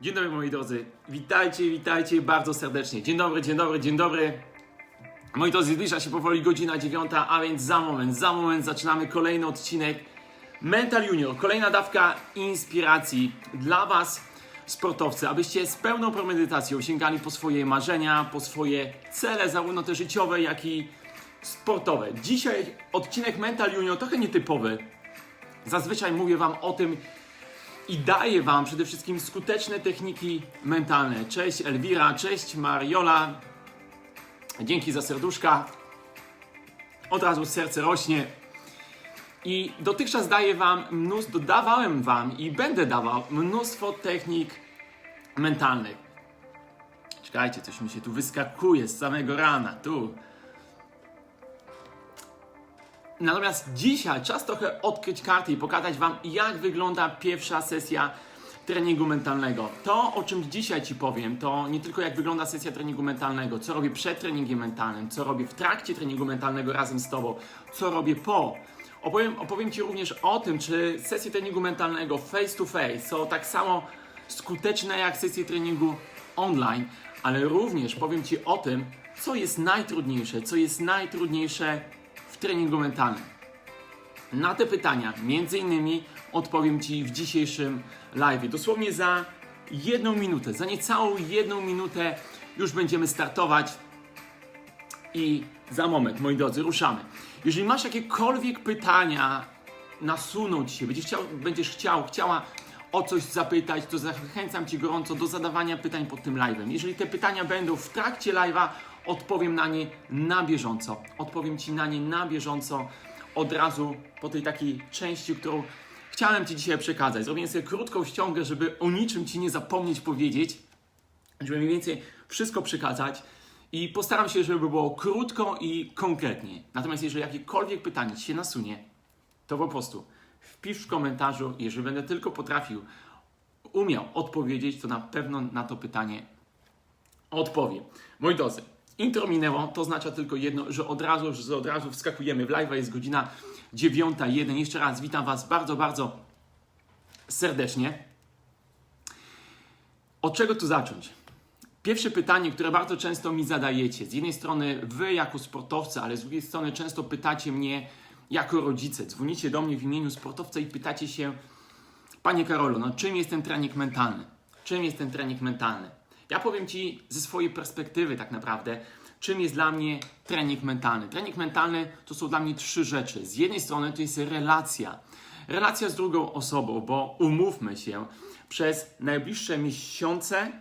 Dzień dobry moi drodzy, witajcie, witajcie bardzo serdecznie. Dzień dobry, dzień dobry, dzień dobry. Moi drodzy, zbliża się powoli godzina dziewiąta, a więc za moment, za moment zaczynamy kolejny odcinek Mental Junior. Kolejna dawka inspiracji dla Was, sportowcy, abyście z pełną premedytacją sięgali po swoje marzenia, po swoje cele, zarówno te życiowe, jak i sportowe. Dzisiaj odcinek Mental Junior trochę nietypowy. Zazwyczaj mówię Wam o tym, i daję Wam przede wszystkim skuteczne techniki mentalne. Cześć Elwira, cześć Mariola. Dzięki za serduszka. Od razu serce rośnie. I dotychczas daję Wam mnóstwo, dawałem Wam i będę dawał mnóstwo technik mentalnych. Czekajcie, coś mi się tu wyskakuje z samego rana. Tu. Natomiast dzisiaj czas trochę odkryć karty i pokazać Wam, jak wygląda pierwsza sesja treningu mentalnego. To, o czym dzisiaj Ci powiem, to nie tylko jak wygląda sesja treningu mentalnego, co robię przed treningiem mentalnym, co robię w trakcie treningu mentalnego razem z Tobą, co robię po. Opowiem, opowiem Ci również o tym, czy sesje treningu mentalnego face to face są tak samo skuteczne jak sesje treningu online, ale również powiem Ci o tym, co jest najtrudniejsze, co jest najtrudniejsze treningu mentalnym. Na te pytania, między innymi, odpowiem Ci w dzisiejszym live. Dosłownie za jedną minutę, za niecałą jedną minutę już będziemy startować i za moment, moi drodzy, ruszamy. Jeżeli masz jakiekolwiek pytania nasunąć się, będziesz chciał, będziesz chciał, chciała o coś zapytać, to zachęcam Cię gorąco do zadawania pytań pod tym live'em. Jeżeli te pytania będą w trakcie live'a, odpowiem na nie na bieżąco. Odpowiem Ci na nie na bieżąco od razu po tej takiej części, którą chciałem Ci dzisiaj przekazać. Zrobię sobie krótką ściągę, żeby o niczym Ci nie zapomnieć powiedzieć, żeby mniej więcej wszystko przekazać i postaram się, żeby było krótko i konkretnie. Natomiast jeżeli jakiekolwiek pytanie Ci się nasunie, to po prostu wpisz w komentarzu, jeżeli będę tylko potrafił, umiał odpowiedzieć, to na pewno na to pytanie odpowiem. Moi drodzy, intro minęło, to oznacza tylko jedno, że od razu, że od razu wskakujemy w live, jest godzina 9.01. Jeszcze raz witam Was bardzo, bardzo serdecznie. Od czego tu zacząć? Pierwsze pytanie, które bardzo często mi zadajecie. Z jednej strony wy jako sportowcy, ale z drugiej strony często pytacie mnie jako rodzice. Dzwonicie do mnie w imieniu sportowca i pytacie się, Panie Karolu, no czym jest ten trening mentalny? Czym jest ten trening mentalny? Ja powiem Ci ze swojej perspektywy tak naprawdę, czym jest dla mnie trening mentalny. Trening mentalny to są dla mnie trzy rzeczy. Z jednej strony to jest relacja. Relacja z drugą osobą, bo umówmy się, przez najbliższe miesiące,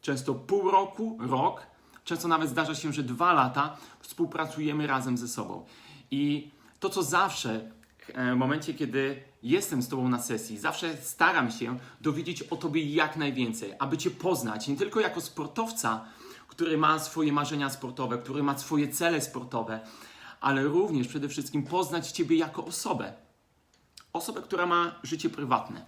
często pół roku, rok, często nawet zdarza się, że dwa lata współpracujemy razem ze sobą. I to, co zawsze w momencie, kiedy jestem z Tobą na sesji, zawsze staram się dowiedzieć o Tobie jak najwięcej, aby Cię poznać nie tylko jako sportowca, który ma swoje marzenia sportowe, który ma swoje cele sportowe, ale również przede wszystkim poznać Ciebie jako osobę. Osobę, która ma życie prywatne,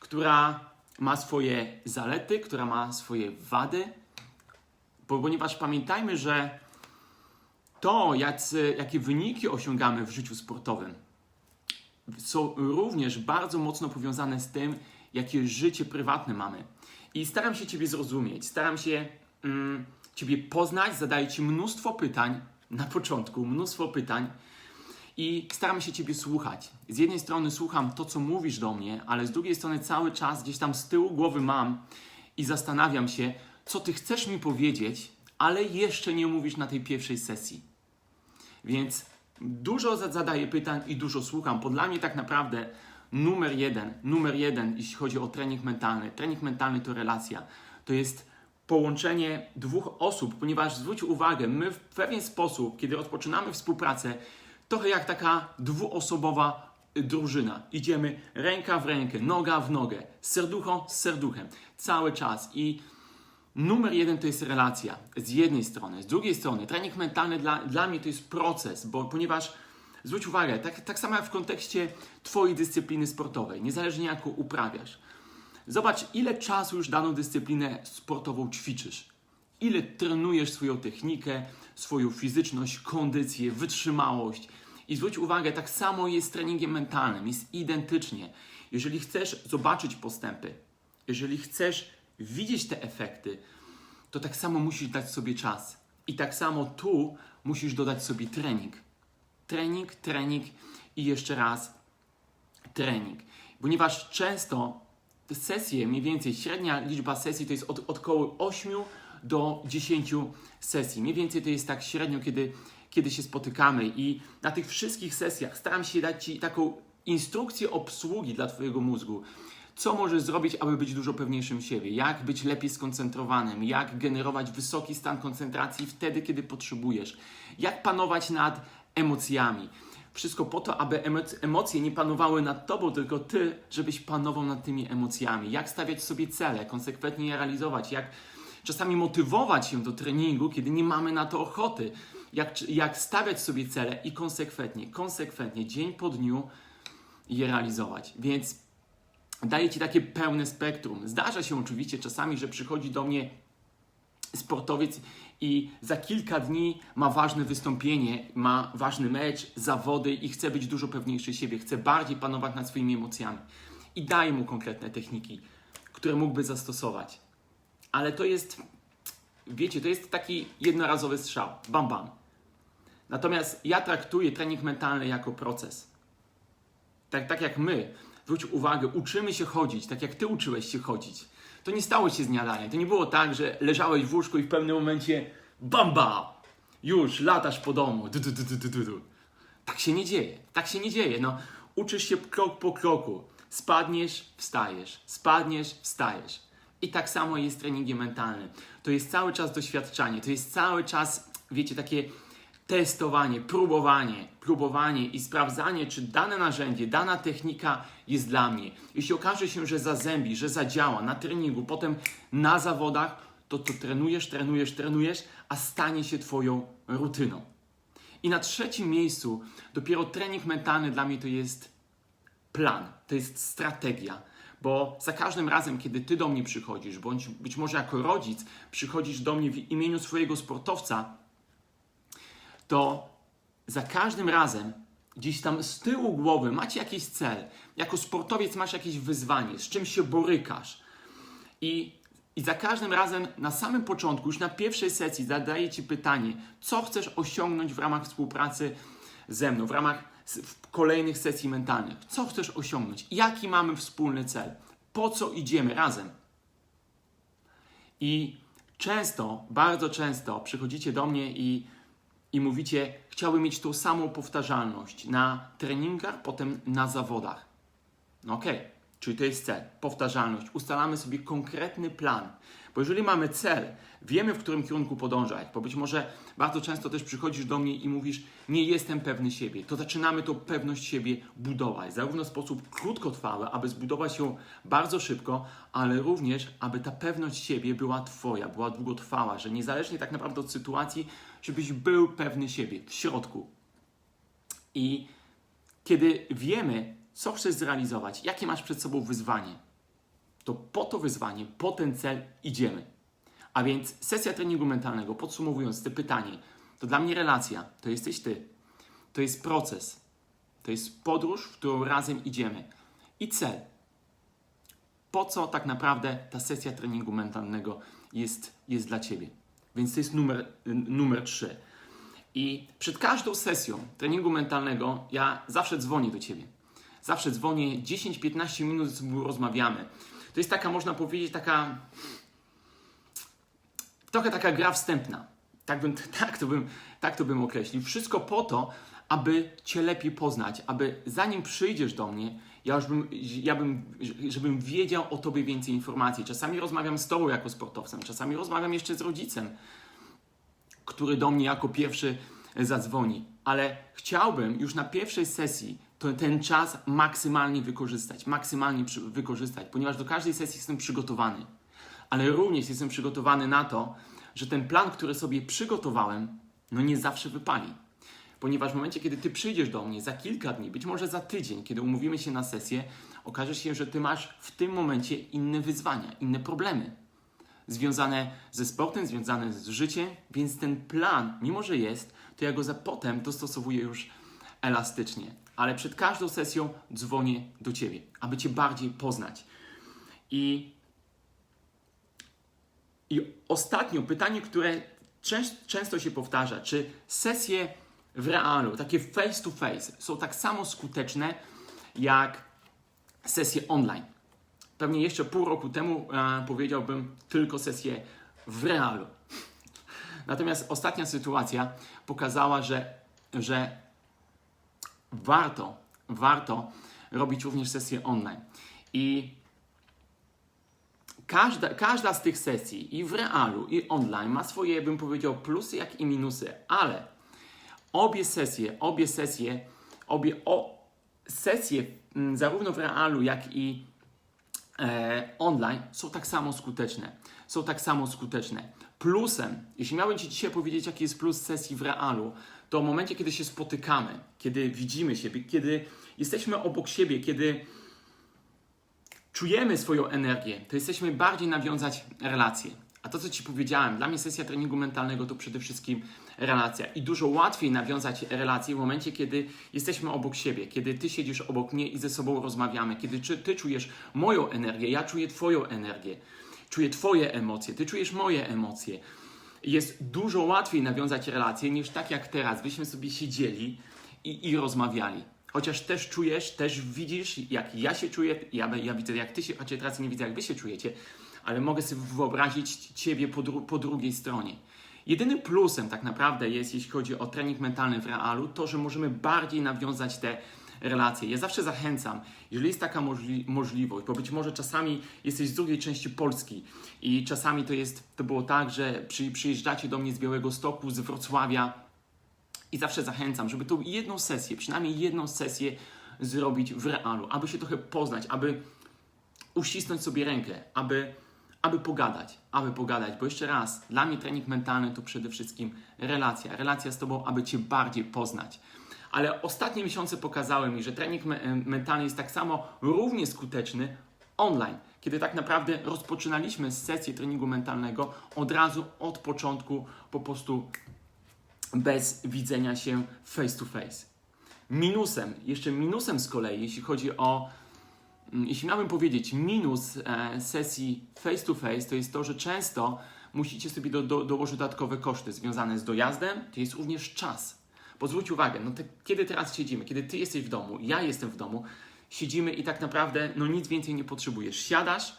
która ma swoje zalety, która ma swoje wady, ponieważ pamiętajmy, że to, jacy, jakie wyniki osiągamy w życiu sportowym, są również bardzo mocno powiązane z tym, jakie życie prywatne mamy. I staram się Ciebie zrozumieć, staram się mm, Ciebie poznać, zadaję Ci mnóstwo pytań na początku, mnóstwo pytań i staram się Ciebie słuchać. Z jednej strony słucham to, co mówisz do mnie, ale z drugiej strony cały czas gdzieś tam z tyłu głowy mam i zastanawiam się, co Ty chcesz mi powiedzieć, ale jeszcze nie mówisz na tej pierwszej sesji. Więc dużo zadaję pytań i dużo słucham, bo dla mnie tak naprawdę numer jeden, numer jeden, jeśli chodzi o trening mentalny, trening mentalny to relacja. To jest połączenie dwóch osób, ponieważ zwróć uwagę, my w pewien sposób, kiedy rozpoczynamy współpracę, trochę jak taka dwuosobowa drużyna. Idziemy ręka w rękę, noga w nogę, serducho z serduchem, cały czas i Numer jeden to jest relacja z jednej strony, z drugiej strony trening mentalny dla, dla mnie to jest proces, bo ponieważ zwróć uwagę, tak, tak samo jak w kontekście Twojej dyscypliny sportowej, niezależnie jaką uprawiasz. Zobacz, ile czasu już daną dyscyplinę sportową ćwiczysz. Ile trenujesz swoją technikę, swoją fizyczność, kondycję, wytrzymałość. I zwróć uwagę, tak samo jest z treningiem mentalnym, jest identycznie. Jeżeli chcesz zobaczyć postępy, jeżeli chcesz widzieć te efekty, to tak samo musisz dać sobie czas. I tak samo tu musisz dodać sobie trening. Trening, trening i jeszcze raz trening. Ponieważ często sesje, mniej więcej średnia liczba sesji to jest od, od około 8 do 10 sesji. Mniej więcej to jest tak średnio, kiedy, kiedy się spotykamy. I na tych wszystkich sesjach staram się dać Ci taką instrukcję obsługi dla Twojego mózgu. Co możesz zrobić, aby być dużo pewniejszym siebie? Jak być lepiej skoncentrowanym? Jak generować wysoki stan koncentracji wtedy, kiedy potrzebujesz? Jak panować nad emocjami? Wszystko po to, aby emoc- emocje nie panowały nad tobą, tylko ty, żebyś panował nad tymi emocjami. Jak stawiać sobie cele, konsekwentnie je realizować, jak czasami motywować się do treningu, kiedy nie mamy na to ochoty. Jak, jak stawiać sobie cele i konsekwentnie, konsekwentnie, dzień po dniu je realizować. Więc daję Ci takie pełne spektrum. Zdarza się oczywiście czasami, że przychodzi do mnie sportowiec i za kilka dni ma ważne wystąpienie, ma ważny mecz, zawody i chce być dużo pewniejszy siebie, chce bardziej panować nad swoimi emocjami. I daję mu konkretne techniki, które mógłby zastosować. Ale to jest, wiecie, to jest taki jednorazowy strzał. Bam, bam. Natomiast ja traktuję trening mentalny jako proces. Tak, tak jak my, zwróć uwagę, uczymy się chodzić, tak jak ty uczyłeś się chodzić. To nie stało się z dnia. To nie było tak, że leżałeś w łóżku i w pewnym momencie bamba! Już latasz po domu. Du, du, du, du, du. Tak się nie dzieje. Tak się nie dzieje. No, uczysz się krok po kroku. Spadniesz, wstajesz. Spadniesz, wstajesz. I tak samo jest treningiem mentalnym. To jest cały czas doświadczanie. To jest cały czas, wiecie, takie testowanie, próbowanie, próbowanie i sprawdzanie, czy dane narzędzie, dana technika jest dla mnie. Jeśli okaże się, że zazębi, że zadziała na treningu, potem na zawodach, to to trenujesz, trenujesz, trenujesz, a stanie się Twoją rutyną. I na trzecim miejscu dopiero trening mentalny dla mnie to jest plan, to jest strategia. Bo za każdym razem, kiedy ty do mnie przychodzisz, bądź być może jako rodzic przychodzisz do mnie w imieniu swojego sportowca, to za każdym razem gdzieś tam z tyłu głowy macie jakiś cel. Jako sportowiec masz jakieś wyzwanie, z czym się borykasz. I, I za każdym razem na samym początku, już na pierwszej sesji zadaję Ci pytanie, co chcesz osiągnąć w ramach współpracy ze mną, w ramach w kolejnych sesji mentalnych. Co chcesz osiągnąć? Jaki mamy wspólny cel? Po co idziemy razem? I często, bardzo często przychodzicie do mnie i, i mówicie, chciałbym mieć tą samą powtarzalność na treningach, potem na zawodach. No okej, czyli to jest cel, powtarzalność. Ustalamy sobie konkretny plan. Bo jeżeli mamy cel, wiemy w którym kierunku podążać, bo być może bardzo często też przychodzisz do mnie i mówisz, nie jestem pewny siebie, to zaczynamy tą pewność siebie budować. Zarówno w sposób krótkotrwały, aby zbudować ją bardzo szybko, ale również, aby ta pewność siebie była Twoja, była długotrwała, że niezależnie tak naprawdę od sytuacji, żebyś był pewny siebie w środku. I kiedy wiemy, co chcesz zrealizować, jakie masz przed sobą wyzwanie, to po to wyzwanie, po ten cel idziemy. A więc sesja treningu mentalnego, podsumowując te pytanie, to dla mnie relacja, to jesteś ty. To jest proces, to jest podróż, w którą razem idziemy. I cel. Po co tak naprawdę ta sesja treningu mentalnego jest, jest dla ciebie? Więc to jest numer, numer 3. I przed każdą sesją treningu mentalnego ja zawsze dzwonię do ciebie. Zawsze dzwonię 10-15 minut ze sobą rozmawiamy. To jest taka, można powiedzieć, taka trochę taka gra wstępna. Tak, bym, tak, to bym, tak to bym określił. Wszystko po to, aby Cię lepiej poznać, aby zanim przyjdziesz do mnie, ja już bym, ja bym, żebym wiedział o Tobie więcej informacji. Czasami rozmawiam z Tobą jako sportowcem, czasami rozmawiam jeszcze z rodzicem, który do mnie jako pierwszy zadzwoni. Ale chciałbym już na pierwszej sesji to, ten czas maksymalnie wykorzystać, maksymalnie przy, wykorzystać, ponieważ do każdej sesji jestem przygotowany. Ale również jestem przygotowany na to, że ten plan, który sobie przygotowałem, no nie zawsze wypali. Ponieważ w momencie, kiedy ty przyjdziesz do mnie za kilka dni, być może za tydzień, kiedy umówimy się na sesję, okaże się, że ty masz w tym momencie inne wyzwania, inne problemy związane ze sportem, związane z życiem, więc ten plan, mimo że jest, to ja go za potem dostosowuję już elastycznie. Ale przed każdą sesją dzwonię do ciebie, aby cię bardziej poznać. I I ostatnio pytanie, które częst, często się powtarza, czy sesje w realu, takie face to face, są tak samo skuteczne jak sesje online? Pewnie jeszcze pół roku temu e, powiedziałbym tylko sesje w realu. Natomiast ostatnia sytuacja pokazała, że, że warto, warto robić również sesje online. I każda, każda z tych sesji i w realu, i online ma swoje, bym powiedział, plusy, jak i minusy, ale obie sesje, obie sesje, obie o, sesje mm, zarówno w realu, jak i e, online są tak samo skuteczne. Są tak samo skuteczne. Plusem, jeśli miałbym Ci dzisiaj powiedzieć, jaki jest plus sesji w realu, to w momencie, kiedy się spotykamy, kiedy widzimy siebie, kiedy jesteśmy obok siebie, kiedy czujemy swoją energię, to jesteśmy bardziej nawiązać relacje. A to, co Ci powiedziałem, dla mnie sesja treningu mentalnego to przede wszystkim relacja. I dużo łatwiej nawiązać relacje w momencie, kiedy jesteśmy obok siebie, kiedy Ty siedzisz obok mnie i ze sobą rozmawiamy, kiedy Ty czujesz moją energię, ja czuję Twoją energię, czuję Twoje emocje, Ty czujesz moje emocje. Jest dużo łatwiej nawiązać relacje niż tak jak teraz, byśmy sobie siedzieli i, i rozmawiali. Chociaż też czujesz, też widzisz, jak ja się czuję, ja, ja widzę, jak ty się, chociaż teraz nie widzę, jak wy się czujecie, ale mogę sobie wyobrazić ciebie po, dru po drugiej stronie. Jedynym plusem tak naprawdę jest, jeśli chodzi o trening mentalny w realu, to, że możemy bardziej nawiązać te relacje. Ja zawsze zachęcam, jeżeli jest taka możli możliwość, bo być może czasami jesteś z drugiej części Polski i czasami to jest, to było tak, że przy, przyjeżdżacie do mnie z Białego Stoku, z Wrocławia, i zawsze zachęcam, żeby tą jedną sesję, przynajmniej jedną sesję zrobić w realu, aby się trochę poznać, aby uścisnąć sobie rękę, aby, aby pogadać, aby pogadać. Bo jeszcze raz, dla mnie trening mentalny to przede wszystkim relacja. Relacja z Tobą, aby Cię bardziej poznać. Ale ostatnie miesiące pokazały mi, że trening me mentalny jest tak samo równie skuteczny online. Kiedy tak naprawdę rozpoczynaliśmy sesję treningu mentalnego od razu, od początku, po prostu bez widzenia się face to face. Minusem, jeszcze minusem z kolei, jeśli chodzi o, jeśli miałbym powiedzieć minus e, sesji face to face, to jest to, że często musicie sobie do, do, dołożyć dodatkowe koszty związane z dojazdem, to jest również czas. Bo zwróć uwagę, no te, kiedy teraz siedzimy, kiedy ty jesteś w domu, ja jestem w domu, siedzimy i tak naprawdę no nic więcej nie potrzebujesz. Siadasz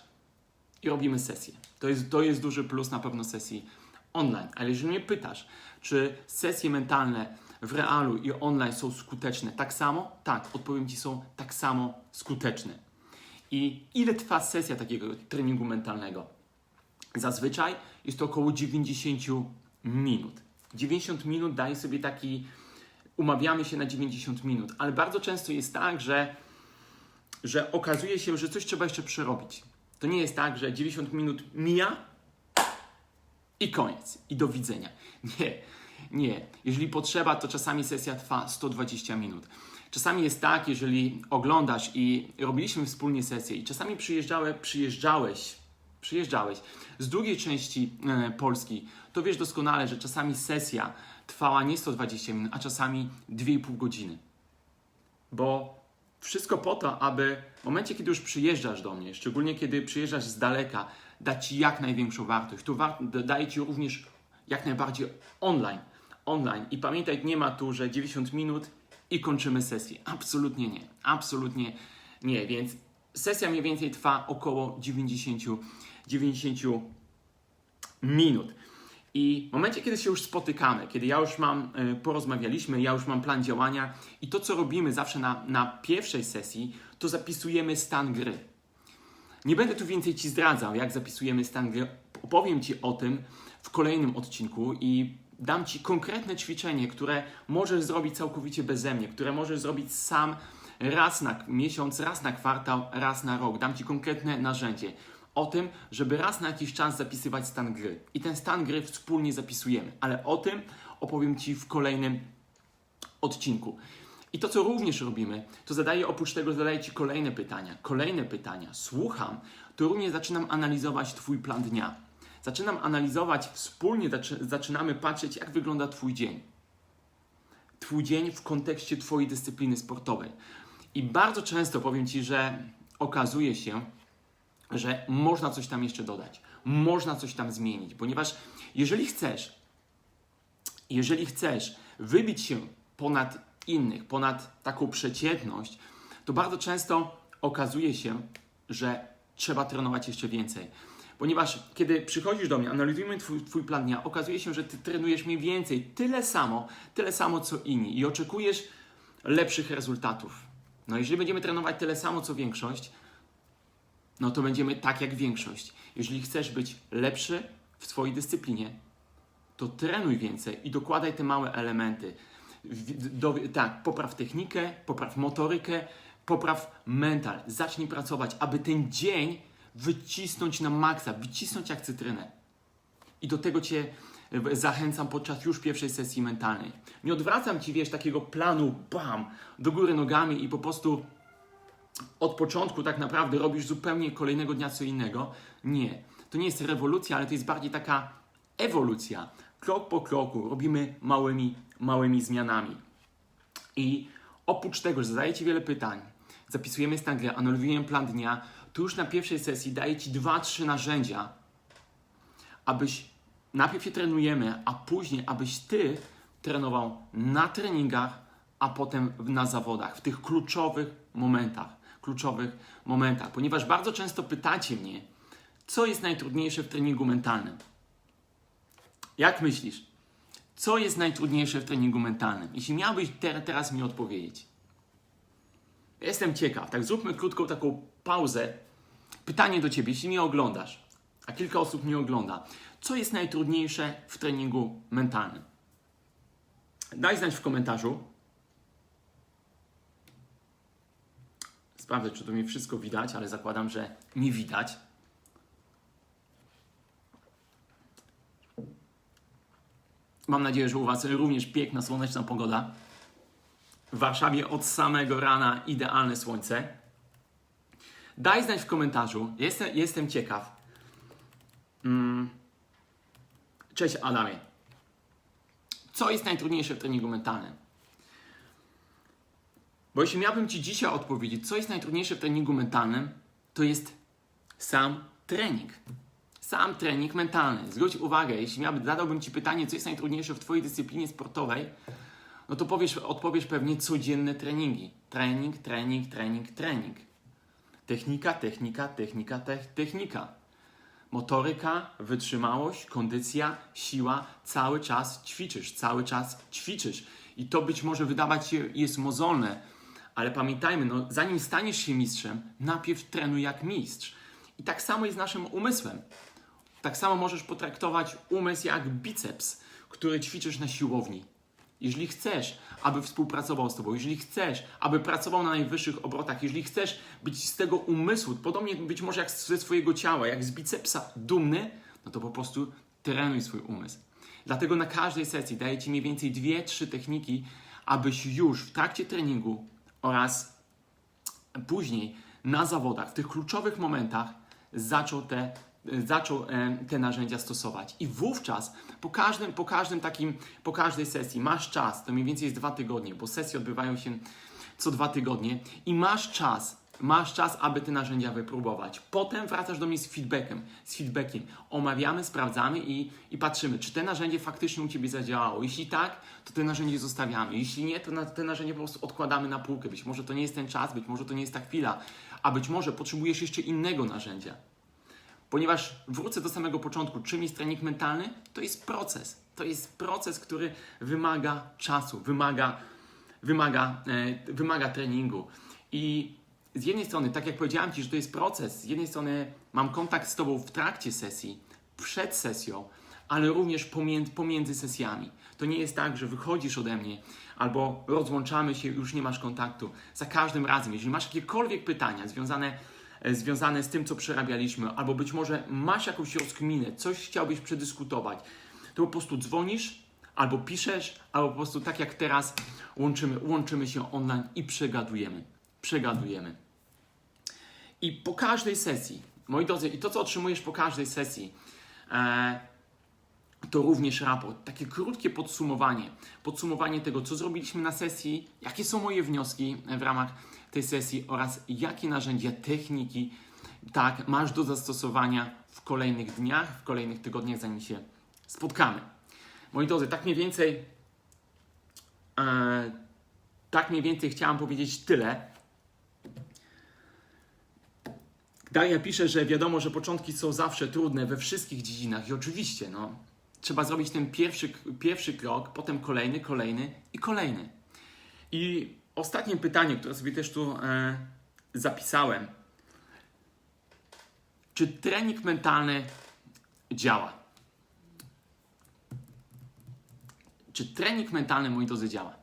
i robimy sesję. To jest, to jest duży plus na pewno sesji online. Ale jeżeli mnie pytasz, czy sesje mentalne w realu i online są skuteczne tak samo? Tak, odpowiem Ci są tak samo skuteczne. I ile trwa sesja takiego treningu mentalnego? Zazwyczaj jest to około 90 minut. 90 minut daje sobie taki, umawiamy się na 90 minut, ale bardzo często jest tak, że, że okazuje się, że coś trzeba jeszcze przerobić. To nie jest tak, że 90 minut mija i koniec, i do widzenia. Nie, nie. Jeżeli potrzeba, to czasami sesja trwa 120 minut. Czasami jest tak, jeżeli oglądasz i robiliśmy wspólnie sesję i czasami przyjeżdżałeś, przyjeżdżałeś, przyjeżdżałeś z drugiej części e, Polski, to wiesz doskonale, że czasami sesja trwała nie 120 minut, a czasami 2,5 godziny. Bo wszystko po to, aby w momencie, kiedy już przyjeżdżasz do mnie, szczególnie kiedy przyjeżdżasz z daleka, dać Ci jak największą wartość. War daje Ci również jak najbardziej online. Online. I pamiętaj, nie ma tu, że 90 minut i kończymy sesję. Absolutnie nie. Absolutnie nie. Więc sesja mniej więcej trwa około 90, 90 minut. I w momencie, kiedy się już spotykamy, kiedy ja już mam, y, porozmawialiśmy, ja już mam plan działania i to, co robimy zawsze na, na pierwszej sesji, to zapisujemy stan gry. Nie będę tu więcej Ci zdradzał, jak zapisujemy stan gry. Opowiem Ci o tym w kolejnym odcinku i dam Ci konkretne ćwiczenie, które możesz zrobić całkowicie beze mnie, które możesz zrobić sam raz na miesiąc, raz na kwartał, raz na rok. Dam Ci konkretne narzędzie o tym, żeby raz na jakiś czas zapisywać stan gry. I ten stan gry wspólnie zapisujemy, ale o tym opowiem Ci w kolejnym odcinku. I to, co również robimy, to zadaję oprócz tego, zadaję Ci kolejne pytania, kolejne pytania, słucham, to również zaczynam analizować Twój plan dnia. Zaczynam analizować, wspólnie zaczynamy patrzeć, jak wygląda Twój dzień. Twój dzień w kontekście Twojej dyscypliny sportowej. I bardzo często powiem Ci, że okazuje się, że można coś tam jeszcze dodać, można coś tam zmienić, ponieważ jeżeli chcesz, jeżeli chcesz wybić się ponad innych, ponad taką przeciętność, to bardzo często okazuje się, że trzeba trenować jeszcze więcej. Ponieważ kiedy przychodzisz do mnie, analizujemy twój, twój plan dnia, okazuje się, że ty trenujesz mniej więcej tyle samo, tyle samo co inni i oczekujesz lepszych rezultatów. No jeżeli będziemy trenować tyle samo co większość, no to będziemy tak jak większość. Jeżeli chcesz być lepszy w swojej dyscyplinie, to trenuj więcej i dokładaj te małe elementy. Do, tak, popraw technikę, popraw motorykę, popraw mental. Zacznij pracować, aby ten dzień wycisnąć na maksa, wycisnąć jak cytrynę. I do tego Cię e, zachęcam podczas już pierwszej sesji mentalnej. Nie odwracam Ci, wiesz, takiego planu, bam, do góry nogami i po prostu od początku tak naprawdę robisz zupełnie kolejnego dnia co innego. Nie. To nie jest rewolucja, ale to jest bardziej taka ewolucja. Krok po kroku robimy małymi, małymi zmianami. I oprócz tego, że zadaję Ci wiele pytań, zapisujemy stan gry, analizujemy plan dnia, to już na pierwszej sesji daję Ci dwa, trzy narzędzia, abyś najpierw je trenujemy, a później abyś Ty trenował na treningach, a potem na zawodach, w tych kluczowych momentach, kluczowych momentach, ponieważ bardzo często pytacie mnie, co jest najtrudniejsze w treningu mentalnym. Jak myślisz? Co jest najtrudniejsze w treningu mentalnym? Jeśli miałbyś te, teraz mi odpowiedzieć. Jestem ciekaw. Tak, zróbmy krótką taką pauzę. Pytanie do Ciebie, jeśli mnie oglądasz, a kilka osób mnie ogląda. Co jest najtrudniejsze w treningu mentalnym? Daj znać w komentarzu. Sprawdzę, czy to mi wszystko widać, ale zakładam, że nie widać. Mam nadzieję, że u Was również piękna, słoneczna pogoda. W Warszawie od samego rana idealne słońce. Daj znać w komentarzu. Jestem, jestem ciekaw. Mm. Cześć Adamie. Co jest najtrudniejsze w treningu mentalnym? Bo jeśli miałbym Ci dzisiaj odpowiedzieć, co jest najtrudniejsze w treningu mentalnym, to jest sam trening. Sam trening mentalny. Zwróć uwagę, jeśli miałbym, zadałbym Ci pytanie, co jest najtrudniejsze w Twojej dyscyplinie sportowej, no to powiesz, odpowiesz pewnie codzienne treningi. Trening, trening, trening, trening. Technika, technika, technika, te technika. Motoryka, wytrzymałość, kondycja, siła, cały czas ćwiczysz, cały czas ćwiczysz. I to być może wydawać się jest mozolne, ale pamiętajmy, no, zanim staniesz się mistrzem, najpierw trenuj jak mistrz. I tak samo jest naszym umysłem. Tak samo możesz potraktować umysł jak biceps, który ćwiczysz na siłowni. Jeżeli chcesz, aby współpracował z Tobą, jeżeli chcesz, aby pracował na najwyższych obrotach, jeżeli chcesz być z tego umysłu, podobnie być może jak ze swojego ciała, jak z bicepsa dumny, no to po prostu trenuj swój umysł. Dlatego na każdej sesji daję Ci mniej więcej dwie, trzy techniki, abyś już w trakcie treningu oraz później na zawodach, w tych kluczowych momentach zaczął te, zaczął e, te narzędzia stosować. I wówczas po każdym, po każdym takim, po każdej sesji masz czas, to mniej więcej jest dwa tygodnie, bo sesje odbywają się co dwa tygodnie i masz czas, masz czas, aby te narzędzia wypróbować. Potem wracasz do mnie z feedbackiem, z feedbackiem. Omawiamy, sprawdzamy i, i patrzymy, czy te narzędzie faktycznie u Ciebie zadziałało. Jeśli tak, to te narzędzie zostawiamy. Jeśli nie, to na, te narzędzie po prostu odkładamy na półkę. Być może to nie jest ten czas, być może to nie jest ta chwila, a być może potrzebujesz jeszcze innego narzędzia. Ponieważ wrócę do samego początku, czym jest trening mentalny? To jest proces. To jest proces, który wymaga czasu, wymaga, wymaga, e, wymaga treningu. I z jednej strony, tak jak powiedziałem Ci, że to jest proces, z jednej strony mam kontakt z Tobą w trakcie sesji, przed sesją, ale również pomiędzy, pomiędzy sesjami. To nie jest tak, że wychodzisz ode mnie albo rozłączamy się, już nie masz kontaktu. Za każdym razem, jeżeli masz jakiekolwiek pytania związane e, związane z tym, co przerabialiśmy, albo być może masz jakąś rozkminę, coś chciałbyś przedyskutować, to po prostu dzwonisz, albo piszesz, albo po prostu tak jak teraz łączymy, łączymy się online i przegadujemy. Przegadujemy. I po każdej sesji, moi drodzy, i to, co otrzymujesz po każdej sesji, e, to również raport, takie krótkie podsumowanie. Podsumowanie tego, co zrobiliśmy na sesji, jakie są moje wnioski w ramach tej sesji oraz jakie narzędzia, techniki tak, masz do zastosowania w kolejnych dniach, w kolejnych tygodniach, zanim się spotkamy. Moi drodzy, tak mniej więcej, e, tak mniej więcej chciałam powiedzieć tyle. Daria pisze, że wiadomo, że początki są zawsze trudne we wszystkich dziedzinach i oczywiście, no, trzeba zrobić ten pierwszy, pierwszy krok, potem kolejny, kolejny i kolejny. I ostatnie pytanie, które sobie też tu e, zapisałem. Czy trening mentalny działa? Czy trening mentalny, moi drodzy, działa?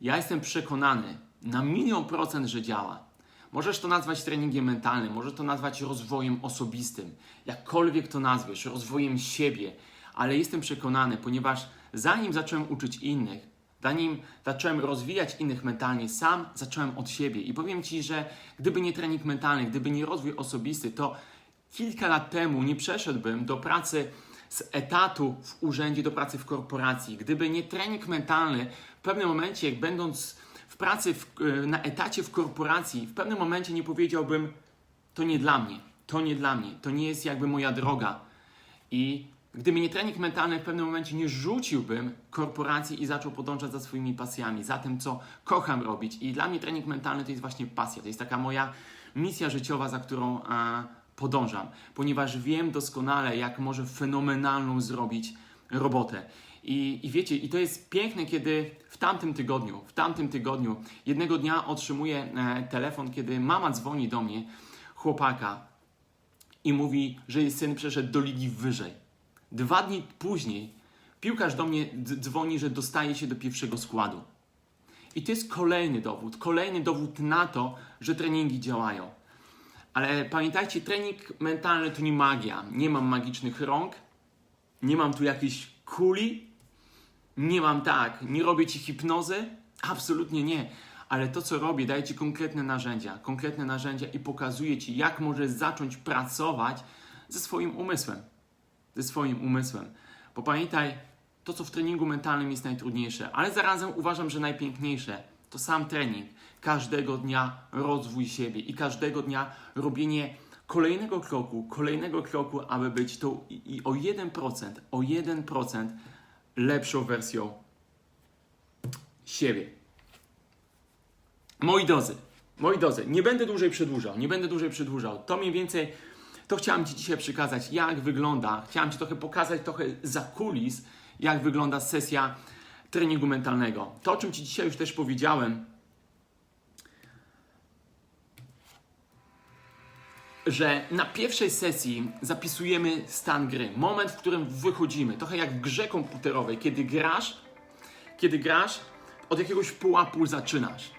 Ja jestem przekonany na milion procent, że działa. Możesz to nazwać treningiem mentalnym, możesz to nazwać rozwojem osobistym, jakkolwiek to nazwiesz, rozwojem siebie, ale jestem przekonany, ponieważ zanim zacząłem uczyć innych, zanim zacząłem rozwijać innych mentalnie, sam zacząłem od siebie. I powiem Ci, że gdyby nie trening mentalny, gdyby nie rozwój osobisty, to kilka lat temu nie przeszedłbym do pracy z etatu w urzędzie do pracy w korporacji. Gdyby nie trening mentalny, w pewnym momencie, będąc w pracy w, na etacie w korporacji, w pewnym momencie nie powiedziałbym, to nie dla mnie, to nie dla mnie, to nie jest jakby moja droga. I gdyby nie trening mentalny, w pewnym momencie nie rzuciłbym korporacji i zaczął podążać za swoimi pasjami, za tym, co kocham robić. I dla mnie trening mentalny to jest właśnie pasja, to jest taka moja misja życiowa, za którą a, podążam, ponieważ wiem doskonale, jak może fenomenalną zrobić robotę. I, I wiecie, i to jest piękne, kiedy w tamtym tygodniu, w tamtym tygodniu, jednego dnia otrzymuję e, telefon, kiedy mama dzwoni do mnie, chłopaka, i mówi, że jej syn przeszedł do ligi wyżej. Dwa dni później piłkarz do mnie dzwoni, że dostaje się do pierwszego składu. I to jest kolejny dowód, kolejny dowód na to, że treningi działają. Ale pamiętajcie, trening mentalny to nie magia. Nie mam magicznych rąk, nie mam tu jakiejś kuli, nie mam tak, nie robię ci hipnozy, absolutnie nie. Ale to, co robię, daję ci konkretne narzędzia, konkretne narzędzia i pokazuję ci, jak możesz zacząć pracować ze swoim umysłem. Ze swoim umysłem. Bo pamiętaj, to, co w treningu mentalnym jest najtrudniejsze, ale zarazem uważam, że najpiękniejsze, to sam trening. Każdego dnia rozwój siebie i każdego dnia robienie kolejnego kroku, kolejnego kroku, aby być tą i, i o 1%, o 1% lepszą wersją siebie. Moi drodzy, moi drodzy, nie będę dłużej przedłużał, nie będę dłużej przedłużał. To mniej więcej, to chciałem Ci dzisiaj przekazać, jak wygląda, chciałem Ci trochę pokazać, trochę za kulis, jak wygląda sesja treningu mentalnego. To, o czym Ci dzisiaj już też powiedziałem, że na pierwszej sesji zapisujemy stan gry, moment, w którym wychodzimy, trochę jak w grze komputerowej, kiedy grasz, kiedy grasz, od jakiegoś pułapu zaczynasz.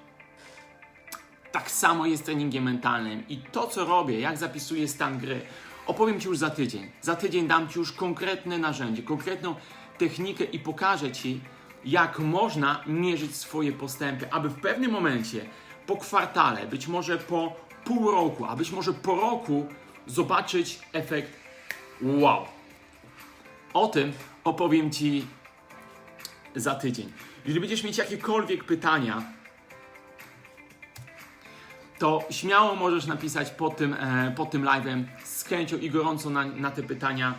Tak samo jest treningiem mentalnym i to, co robię, jak zapisuję stan gry, opowiem Ci już za tydzień. Za tydzień dam Ci już konkretne narzędzie, konkretną technikę i pokażę Ci, jak można mierzyć swoje postępy, aby w pewnym momencie, po kwartale, być może po pół roku, a być może po roku, zobaczyć efekt wow. O tym opowiem Ci za tydzień. Jeżeli będziesz mieć jakiekolwiek pytania, to śmiało możesz napisać pod tym, e, pod tym live'em. Z chęcią i gorąco na, na te pytania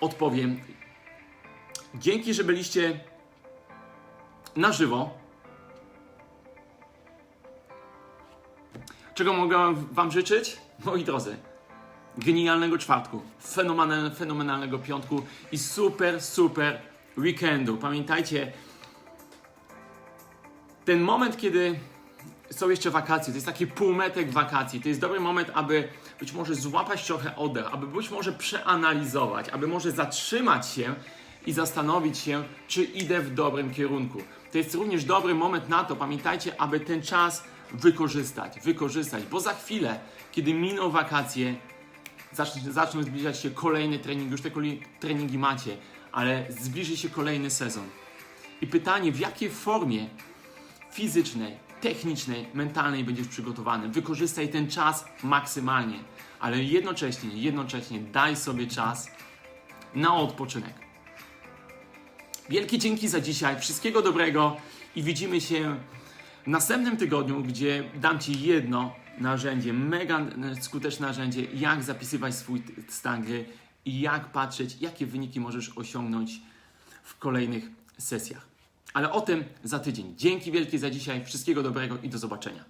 odpowiem. Dzięki, że byliście na żywo. Czego mogę Wam życzyć? Moi drodzy, genialnego czwartku, fenomenal, fenomenalnego piątku i super, super weekendu. Pamiętajcie, ten moment, kiedy są jeszcze wakacje, to jest taki półmetek wakacji, to jest dobry moment, aby być może złapać trochę oddech, aby być może przeanalizować, aby może zatrzymać się i zastanowić się, czy idę w dobrym kierunku. To jest również dobry moment na to, pamiętajcie, aby ten czas wykorzystać, wykorzystać, bo za chwilę, kiedy miną wakacje, zaczną, zaczną zbliżać się kolejne treningi, już te treningi macie, ale zbliży się kolejny sezon. I pytanie, w jakiej formie fizycznej, technicznej, mentalnej będziesz przygotowany. Wykorzystaj ten czas maksymalnie, ale jednocześnie, jednocześnie daj sobie czas na odpoczynek. Wielkie dzięki za dzisiaj, wszystkiego dobrego i widzimy się w następnym tygodniu, gdzie dam Ci jedno narzędzie, mega skuteczne narzędzie, jak zapisywać swój stan gry i jak patrzeć, jakie wyniki możesz osiągnąć w kolejnych sesjach. Ale o tym za tydzień. Dzięki wielkie za dzisiaj, wszystkiego dobrego i do zobaczenia.